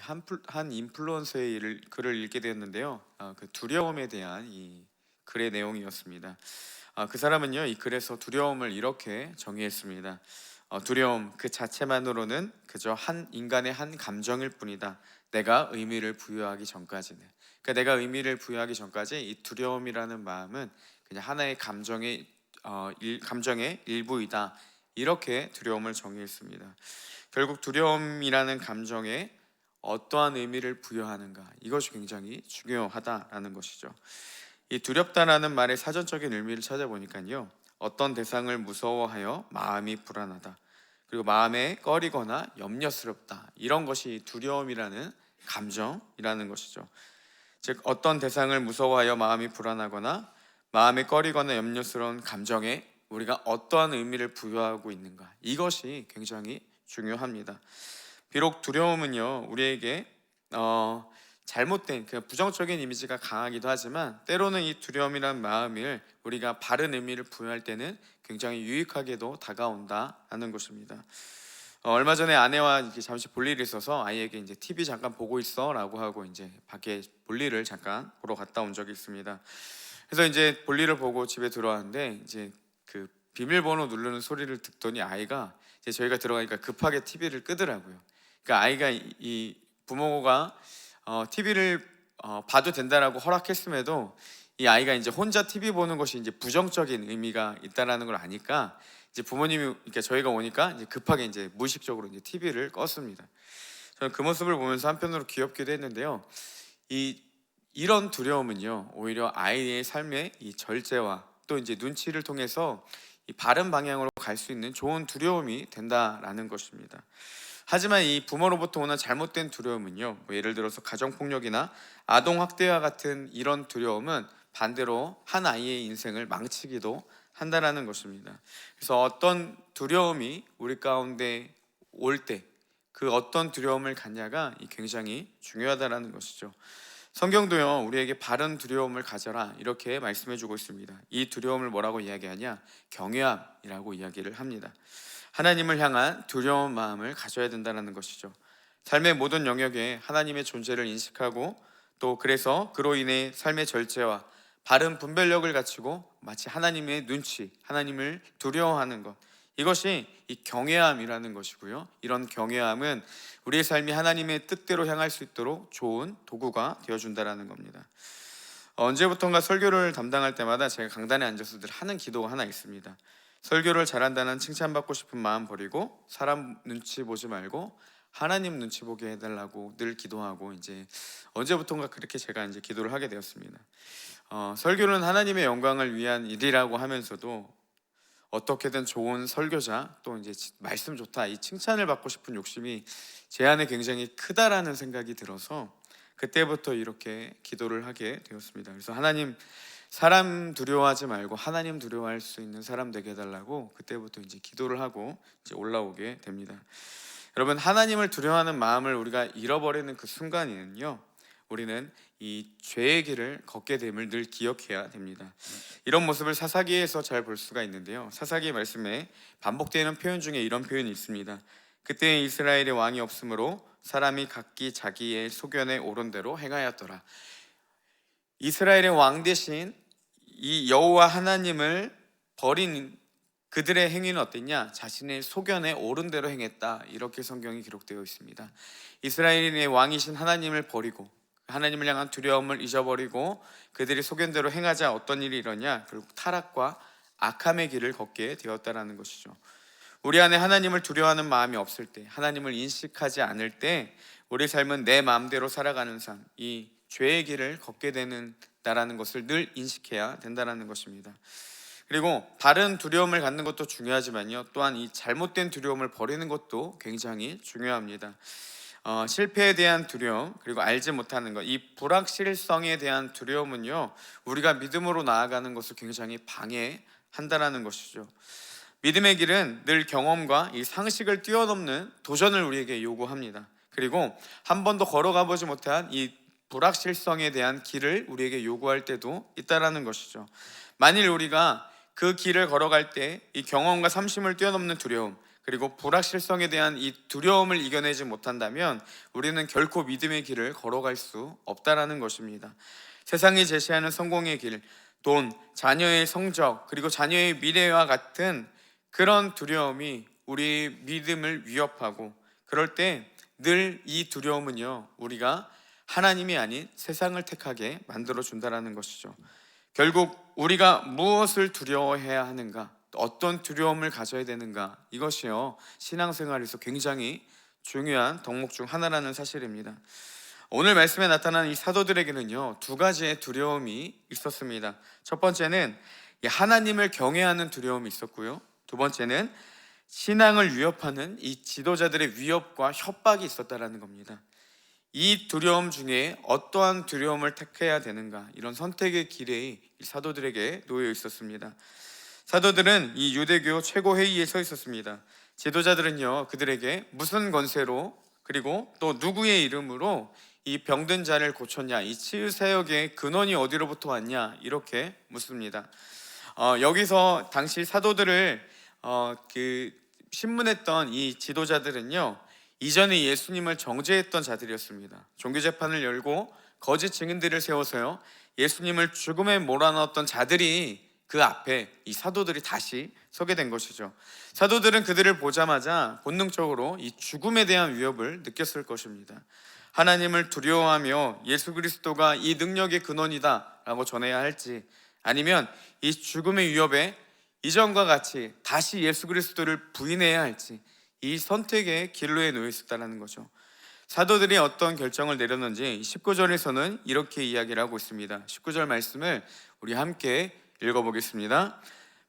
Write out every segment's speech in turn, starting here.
한, 플- 한 인플루언서의 일- 글을 읽게 되었는데요. 아, 그 두려움에 대한 이 글의 내용이었습니다. 아, 그 사람은요 이 글에서 두려움을 이렇게 정의했습니다. 어, 두려움 그 자체만으로는 그저 한 인간의 한 감정일 뿐이다. 내가 의미를 부여하기 전까지는. 그러니까 내가 의미를 부여하기 전까지 이 두려움이라는 마음은 그냥 하나의 감정의 어, 일, 감정의 일부이다. 이렇게 두려움을 정의했습니다. 결국 두려움이라는 감정에 어떠한 의미를 부여하는가 이것이 굉장히 중요하다라는 것이죠. 이 두렵다라는 말의 사전적인 의미를 찾아보니까요. 어떤 대상을 무서워하여 마음이 불안하다. 그리고 마음에 꺼리거나 염려스럽다. 이런 것이 두려움이라는 감정이라는 것이죠. 즉 어떤 대상을 무서워하여 마음이 불안하거나 마음에 꺼리거나 염려스러운 감정에 우리가 어떠한 의미를 부여하고 있는가 이것이 굉장히 중요합니다. 비록 두려움은요 우리에게 어, 잘못된 그 부정적인 이미지가 강하기도 하지만 때로는 이 두려움이란 마음을 우리가 바른 의미를 부여할 때는 굉장히 유익하게도 다가온다라는 것입니다. 어, 얼마 전에 아내와 이렇게 잠시 볼 일이 있어서 아이에게 이제 TV 잠깐 보고 있어라고 하고 이제 밖에 볼 일을 잠깐 보러 갔다 온 적이 있습니다. 그래서 이제 볼 일을 보고 집에 들어왔는데 이제 그 비밀번호 누르는 소리를 듣더니 아이가 이제 저희가 들어가니까 급하게 TV를 끄더라고요. 그러니까 아이가 이, 이 부모가 어, TV를 어, 봐도 된다라고 허락했음에도 이 아이가 이제 혼자 TV 보는 것이 이제 부정적인 의미가 있다라는 걸 아니까 이제 부모님이 이렇게 저희가 오니까 이제 급하게 이제 무의식적으로 이제 TV를 껐습니다. 저는 그 모습을 보면서 한편으로 귀엽기도 했는데요. 이 이런 두려움은요 오히려 아이의 삶의 이 절제와 또 이제 눈치를 통해서 이 바른 방향으로 갈 수 있는 좋은 두려움이 된다라는 것입니다. 하지만 이 부모로부터 오는 잘못된 두려움은요 뭐 예를 들어서 가정 폭력이나 아동 학대와 같은 이런 두려움은 반대로 한 아이의 인생을 망치기도 한다라는 것입니다. 그래서 어떤 두려움이 우리 가운데 올 때 그 어떤 두려움을 갖냐가 이 굉장히 중요하다라는 것이죠. 성경도요 우리에게 바른 두려움을 가져라 이렇게 말씀해주고 있습니다. 이 두려움을 뭐라고 이야기하냐 경외함이라고 이야기를 합니다. 하나님을 향한 두려운 마음을 가져야 된다는 것이죠. 삶의 모든 영역에 하나님의 존재를 인식하고 또 그래서 그로 인해 삶의 절제와 바른 분별력을 갖추고 마치 하나님의 눈치, 하나님을 두려워하는 것 이것이 이 경외함이라는 것이고요. 이런 경외함은 우리의 삶이 하나님의 뜻대로 향할 수 있도록 좋은 도구가 되어준다라는 겁니다. 어, 언제부턴가 설교를 담당할 때마다 제가 강단에 앉아서 늘 하는 기도가 하나 있습니다. 설교를 잘한다는 칭찬받고 싶은 마음 버리고 사람 눈치 보지 말고 하나님 눈치 보게 해달라고 늘 기도하고 이제 언제부턴가 그렇게 제가 이제 기도를 하게 되었습니다. 어, 설교는 하나님의 영광을 위한 일이라고 하면서도 어떻게든 좋은 설교자 또 이제 지- 말씀 좋다 이 칭찬을 받고 싶은 욕심이 제 안에 굉장히 크다라는 생각이 들어서 그때부터 이렇게 기도를 하게 되었습니다. 그래서 하나님 사람 두려워하지 말고 하나님 두려워할 수 있는 사람 되게 해달라고 그때부터 이제 기도를 하고 이제 올라오게 됩니다. 여러분 하나님을 두려워하는 마음을 우리가 잃어버리는 그 순간에는요 우리는 이 죄의 길을 걷게 됨을 늘 기억해야 됩니다. 이런 모습을 사사기에서 잘 볼 수가 있는데요. 사사기 말씀에 반복되는 표현 중에 이런 표현이 있습니다. 그때 이스라엘의 왕이 없으므로 사람이 각기 자기의 소견에 오른 대로 행하였더라. 이스라엘의 왕 대신 이 여호와 하나님을 버린 그들의 행위는 어땠냐? 자신의 소견에 옳은 대로 행했다. 이렇게 성경이 기록되어 있습니다. 이스라엘의 왕이신 하나님을 버리고 하나님을 향한 두려움을 잊어버리고 그들이 소견대로 행하자 어떤 일이 일어냐? 결국 타락과 악함의 길을 걷게 되었다라는 것이죠. 우리 안에 하나님을 두려워하는 마음이 없을 때, 하나님을 인식하지 않을 때, 우리 삶은 내 마음대로 살아가는 삶, 이 죄의 길을 걷게 되는다라는 것을 늘 인식해야 된다라는 것입니다. 그리고 바른 두려움을 갖는 것도 중요하지만요, 또한 이 잘못된 두려움을 버리는 것도 굉장히 중요합니다. 어, 실패에 대한 두려움 그리고 알지 못하는 것, 이 불확실성에 대한 두려움은요, 우리가 믿음으로 나아가는 것을 굉장히 방해한다라는 것이죠. 믿음의 길은 늘 경험과 이 상식을 뛰어넘는 도전을 우리에게 요구합니다. 그리고 한 번도 걸어가 보지 못한 이 불확실성에 대한 길을 우리에게 요구할 때도 있다라는 것이죠. 만일 우리가 그 길을 걸어갈 때 이 경험과 삼심을 뛰어넘는 두려움, 그리고 불확실성에 대한 이 두려움을 이겨내지 못한다면 우리는 결코 믿음의 길을 걸어갈 수 없다라는 것입니다. 세상이 제시하는 성공의 길, 돈, 자녀의 성적, 그리고 자녀의 미래와 같은 그런 두려움이 우리 믿음을 위협하고 그럴 때 늘 이 두려움은요 우리가 하나님이 아닌 세상을 택하게 만들어 준다라는 것이죠. 결국 우리가 무엇을 두려워해야 하는가, 또 어떤 두려움을 가져야 되는가 이것이요 신앙생활에서 굉장히 중요한 덕목 중 하나라는 사실입니다. 오늘 말씀에 나타난 이 사도들에게는요 두 가지의 두려움이 있었습니다. 첫 번째는 이 하나님을 경외하는 두려움이 있었고요. 두 번째는 신앙을 위협하는 이 지도자들의 위협과 협박이 있었다라는 겁니다. 이 두려움 중에 어떠한 두려움을 택해야 되는가 이런 선택의 길에 이 사도들에게 놓여 있었습니다. 사도들은 이 유대교 최고 회의에 서 있었습니다. 지도자들은요 그들에게 무슨 권세로 그리고 또 누구의 이름으로 이 병든 자를 고쳤냐 이 치유 사역의 근원이 어디로부터 왔냐 이렇게 묻습니다. 어, 여기서 당시 사도들을 어, 그 신문했던 이 지도자들은요 이전에 예수님을 정죄했던 자들이었습니다. 종교 재판을 열고 거짓 증인들을 세워서요 예수님을 죽음에 몰아넣었던 자들이 그 앞에 이 사도들이 다시 서게 된 것이죠. 사도들은 그들을 보자마자 본능적으로 이 죽음에 대한 위협을 느꼈을 것입니다. 하나님을 두려워하며 예수 그리스도가 이 능력의 근원이다라고 전해야 할지 아니면 이 죽음의 위협에 이전과 같이 다시 예수 그리스도를 부인해야 할지 이 선택의 길로에 놓여 있었다는 거죠. 사도들이 어떤 결정을 내렸는지 19절에서는 이렇게 이야기를 하고 있습니다. 19절 말씀을 우리 함께 읽어보겠습니다.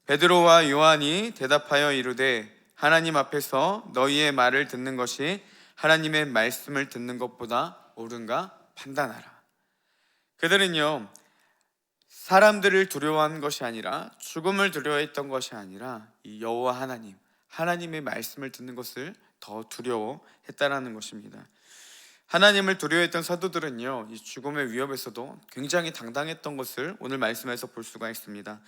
베드로와 요한이 대답하여 이르되 하나님 앞에서 너희의 말을 듣는 것이 하나님의 말씀을 듣는 것보다 옳은가 판단하라. 그들은요 사람들을 두려워한 것이 아니라 죽음을 두려워했던 것이 아니라 이 여호와 하나님 하나님의 말씀을 듣는 것을 더 두려워했다라는 것입니다. 하나님을 두려워했던 사도들은요 이 죽음의 위협에서도 굉장히 당당했던 것을 오늘 말씀에서 볼 수가 있습니다.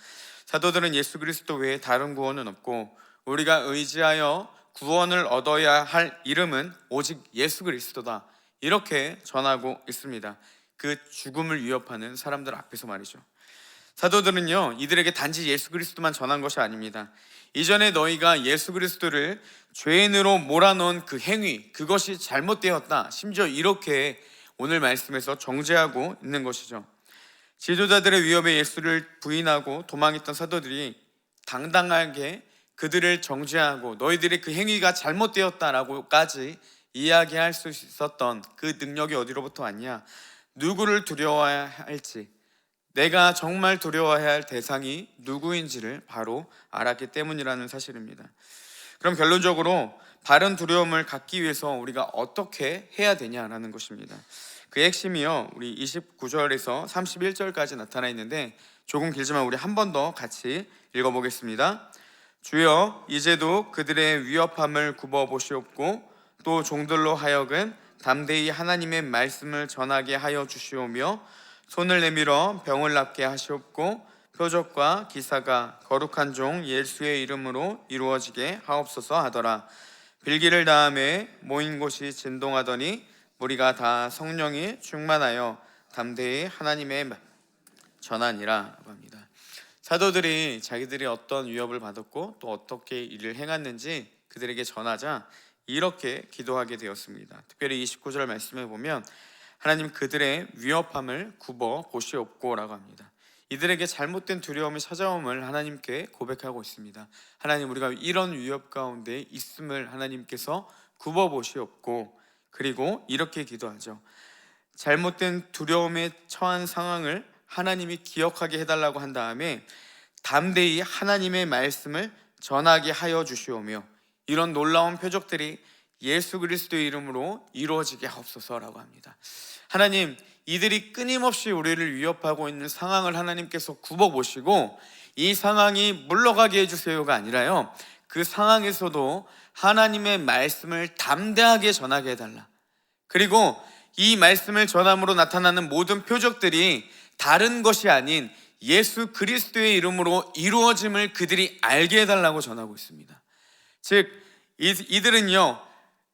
사도들은 예수 그리스도 외에 다른 구원은 없고 우리가 의지하여 구원을 얻어야 할 이름은 오직 예수 그리스도다 이렇게 전하고 있습니다. 그 죽음을 위협하는 사람들 앞에서 말이죠. 사도들은요 이들에게 단지 예수 그리스도만 전한 것이 아닙니다. 이전에 너희가 예수 그리스도를 죄인으로 몰아넣은 그 행위 그것이 잘못되었다. 심지어 이렇게 오늘 말씀에서 정죄하고 있는 것이죠. 지도자들의 위협에 예수를 부인하고 도망했던 사도들이 당당하게 그들을 정죄하고 너희들의 그 행위가 잘못되었다라고까지 이야기할 수 있었던 그 능력이 어디로부터 왔냐? 누구를 두려워해야 할지 내가 정말 두려워해야 할 대상이 누구인지를 바로 알았기 때문이라는 사실입니다. 그럼 결론적으로 바른 두려움을 갖기 위해서 우리가 어떻게 해야 되냐라는 것입니다. 그 핵심이요. 우리 29절에서 31절까지 나타나 있는데 조금 길지만 우리 한 번 더 같이 읽어 보겠습니다. 주여 이제도 그들의 위협함을 굽어 보시옵고 또 종들로 하여금 담대히 하나님의 말씀을 전하게 하여 주시오며 손을 내밀어 병을 낫게 하시옵고 표적과 기사가 거룩한 종 예수의 이름으로 이루어지게 하옵소서 하더라. 빌기를 다음에 모인 곳이 진동하더니 무리가 다 성령이 충만하여 담대히 하나님의 전하니라 합니다. 사도들이 자기들이 어떤 위협을 받았고 또 어떻게 일을 행했는지 그들에게 전하자 이렇게 기도하게 되었습니다. 특별히 29절 말씀에 보면 하나님 그들의 위협함을 굽어 보시옵고라고 합니다. 이들에게 잘못된 두려움이 찾아옴을 하나님께 고백하고 있습니다. 하나님 우리가 이런 위협 가운데 있음을 하나님께서 굽어 보시옵고 그리고 이렇게 기도하죠. 잘못된 두려움에 처한 상황을 하나님이 기억하게 해달라고 한 다음에 담대히 하나님의 말씀을 전하게 하여 주시오며 이런 놀라운 표적들이 예수 그리스도의 이름으로 이루어지게 하옵소서라고 합니다. 하나님, 이들이 끊임없이 우리를 위협하고 있는 상황을 하나님께서 굽어 보시고 이 상황이 물러가게 해주세요가 아니라요. 그 상황에서도 하나님의 말씀을 담대하게 전하게 해달라. 그리고 이 말씀을 전함으로 나타나는 모든 표적들이 다른 것이 아닌 예수 그리스도의 이름으로 이루어짐을 그들이 알게 해달라고 전하고 있습니다. 즉, 이- 이들은요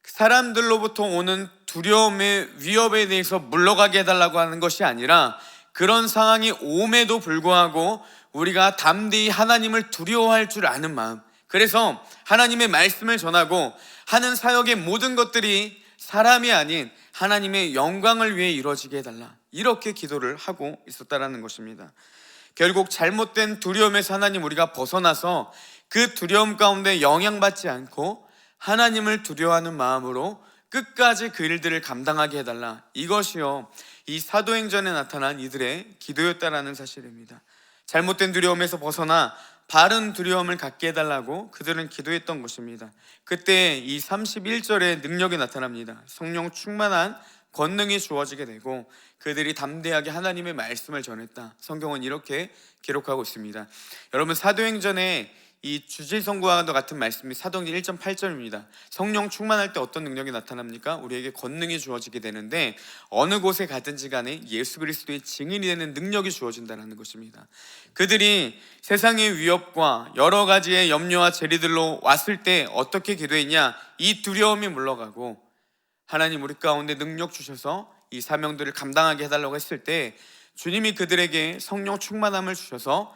사람들로부터 오는 두려움의 위협에 대해서 물러가게 해달라고 하는 것이 아니라 그런 상황이 옴에도 불구하고 우리가 담대히 하나님을 두려워할 줄 아는 마음. 그래서 하나님의 말씀을 전하고 하는 사역의 모든 것들이 사람이 아닌 하나님의 영광을 위해 이루어지게 해달라. 이렇게 기도를 하고 있었다라는 것입니다. 결국 잘못된 두려움에서 하나님 우리가 벗어나서 그 두려움 가운데 영향받지 않고 하나님을 두려워하는 마음으로 끝까지 그 일들을 감당하게 해달라. 이것이요. 이 사도행전에 나타난 이들의 기도였다라는 사실입니다. 잘못된 두려움에서 벗어나 바른 두려움을 갖게 해달라고 그들은 기도했던 것입니다. 그때 이 31절에 능력이 나타납니다. 성령 충만한 권능이 주어지게 되고 그들이 담대하게 하나님의 말씀을 전했다. 성경은 이렇게 기록하고 있습니다. 여러분 사도행전에 이 주지성과 같은 말씀이 사도행전 1.8절입니다. 성령 충만할 때 어떤 능력이 나타납니까? 우리에게 권능이 주어지게 되는데 어느 곳에 가든지 간에 예수 그리스도의 증인이 되는 능력이 주어진다는 것입니다. 그들이 세상의 위협과 여러 가지의 염려와 재리들로 왔을 때 어떻게 기도했냐? 이 두려움이 물러가고 하나님 우리 가운데 능력 주셔서 이 사명들을 감당하게 해달라고 했을 때 주님이 그들에게 성령 충만함을 주셔서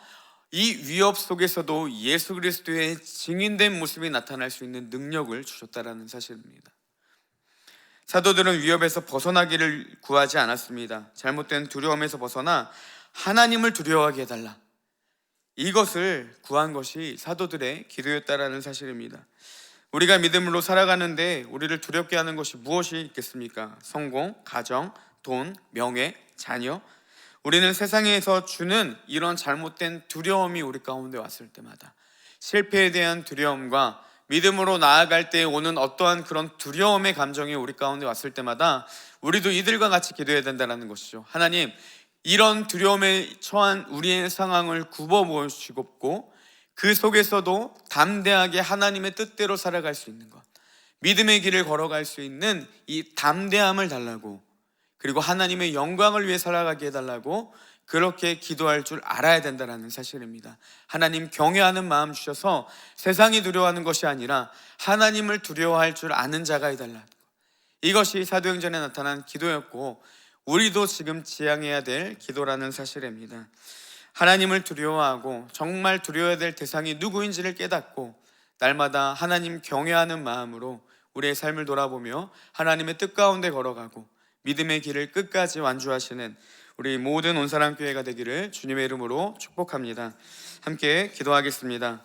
이 위협 속에서도 예수 그리스도의 증인된 모습이 나타날 수 있는 능력을 주셨다라는 사실입니다. 사도들은 위협에서 벗어나기를 구하지 않았습니다. 잘못된 두려움에서 벗어나 하나님을 두려워하게 해달라. 이것을 구한 것이 사도들의 기도였다라는 사실입니다. 우리가 믿음으로 살아가는데 우리를 두렵게 하는 것이 무엇이 있겠습니까? 성공, 가정, 돈, 명예, 자녀. 우리는 세상에서 주는 이런 잘못된 두려움이 우리 가운데 왔을 때마다 실패에 대한 두려움과 믿음으로 나아갈 때 오는 어떠한 그런 두려움의 감정이 우리 가운데 왔을 때마다 우리도 이들과 같이 기도해야 된다는 것이죠. 하나님, 이런 두려움에 처한 우리의 상황을 굽어 보시고 그 속에서도 담대하게 하나님의 뜻대로 살아갈 수 있는 것, 믿음의 길을 걸어갈 수 있는 이 담대함을 달라고, 그리고 하나님의 영광을 위해 살아가게 해달라고 그렇게 기도할 줄 알아야 된다는 사실입니다. 하나님 경외하는 마음 주셔서 세상이 두려워하는 것이 아니라 하나님을 두려워할 줄 아는 자가 해달라. 이것이 사도행전에 나타난 기도였고 우리도 지금 지향해야 될 기도라는 사실입니다. 하나님을 두려워하고 정말 두려워야 될 대상이 누구인지를 깨닫고 날마다 하나님 경외하는 마음으로 우리의 삶을 돌아보며 하나님의 뜻 가운데 걸어가고 믿음의 길을 끝까지 완주하시는 우리 모든 온사람 교회가 되기를 주님의 이름으로 축복합니다. 함께 기도하겠습니다.